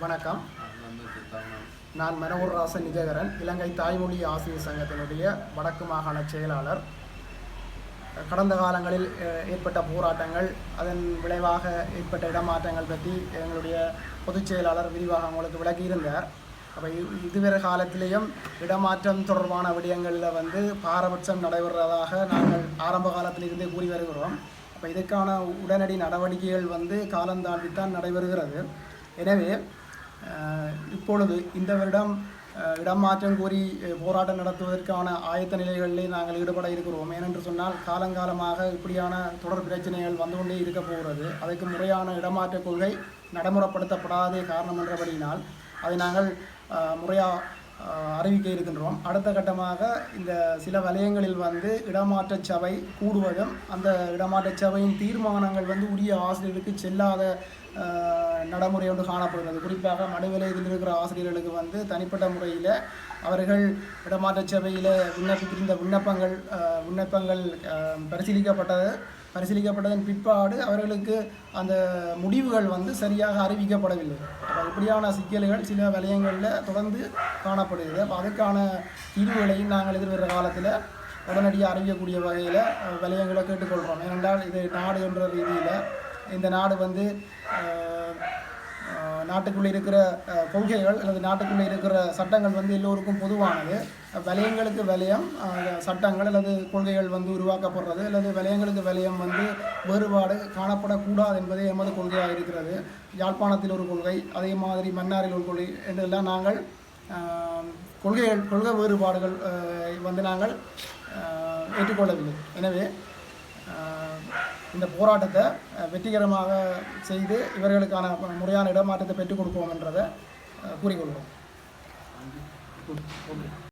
வணக்கம். நான் மனோகர் ராசன் நிஜகரன் இலங்கை தாய்மொழி ஆசிரியர் சங்கத்தினுடைய வடக்கு மாகாண செயலாளர். கடந்த காலங்களில் அஹ், ஏற்பட்ட போராட்டங்கள் அதன் விளைவாக ஏற்பட்ட இடமாற்றங்கள் பற்றி எங்களுடைய பொதுச் செயலாளர் விரிவாக உங்களுக்கு விளக்கியிருந்தார். அப்போ இதுவரை காலத்திலேயும் இடமாற்றம் தொடர்பான விடயங்களில் வந்து பாரபட்சம் நடைபெறுவதாக நாங்கள் ஆரம்ப காலத்திலிருந்தே கூறி வருகிறோம். இப்போ இதற்கான உடனடி நடவடிக்கைகள் வந்து காலந்தாழ்வித்தான் நடைபெறுகிறது. எனவே இப்பொழுது இந்த வருடம் இடமாற்றம் கோரி போராட்டம் நடத்துவதற்கான ஆயத்த நிலைகளிலே நாங்கள் ஈடுபட இருக்கிறோம். ஏனென்று சொன்னால் காலங்காலமாக இப்படியான தொடர் பிரச்சனைகள் வந்து கொண்டே இருக்க போகிறது. அதுக்கு முறையான இடமாற்ற கொள்கை நடைமுறைப்படுத்தப்படாதே காரணம் என்றபடியினால் அதை நாங்கள் முறையாக அறிவிக்க இருக்கின்றோம். அடுத்த கட்டமாக இந்த சில வலயங்களில் வந்து இடமாற்ற சபை கூடுவதும் அந்த இடமாற்ற சபையின் தீர்மானங்கள் வந்து உரிய ஆசிரியர்களுக்கு செல்லாத நடைமுறை ஒன்று காணப்படுகிறது. குறிப்பாக மடுவிலையில் இருக்கிற ஆசிரியர்களுக்கு வந்து தனிப்பட்ட முறையில் அவர்கள் இடமாற்ற சபையில் விண்ணப்பித்திருந்த விண்ணப்பங்கள் விண்ணப்பங்கள் பரிசீலிக்கப்பட்டது. பரிசீலிக்கப்பட்டதன் பிற்பாடு அவர்களுக்கு அந்த முடிவுகள் வந்து சரியாக அறிவிக்கப்படவில்லை. அப்போ இப்படியான சிக்கல்கள் சில வலயங்களில் தொடர்ந்து காணப்படுகிறது. அப்போ அதுக்கான தீர்வுகளையும் நாங்கள் எதிர்வர காலத்தில் உடனடியாக அறிவிக்கக்கூடிய வகையில் வலயங்களை கேட்டுக்கொள்கிறோம் ஏனென்றால் இது நாடு என்ற ரீதியில் இந்த நாடு வந்து நாட்டுக்குள்ளே இருக்கிற கொள்கைகள் அல்லது நாட்டுக்குள்ளே இருக்கிற சட்டங்கள் வந்து எல்லோருக்கும் பொதுவானது. வலயங்களுக்கு வலயம் சட்டங்கள் அல்லது கொள்கைகள் வந்து உருவாக்கப்படுறது அல்லது வலயங்களுக்கு வலயம் வந்து வேறுபாடு காணப்படக்கூடாது என்பதே எமது கொள்கையாக இருக்கிறது. யாழ்ப்பாணத்தில் ஒரு கொள்கை அதே மாதிரி மன்னாரில் ஒரு கொள்கை என்றெல்லாம் நாங்கள் கொள்கைகள் கொள்கை வேறுபாடுகள் வந்து நாங்கள் ஏற்றுக்கொள்ளவில்லை. எனவே இந்த போராட்டத்தை வெற்றிகரமாக செய்து இவர்களுக்கான முறையான இடமாற்றத்தை பெற்றுக் கொடுப்போம் என்றதை கூறிக்கொள்வோம் ஓகே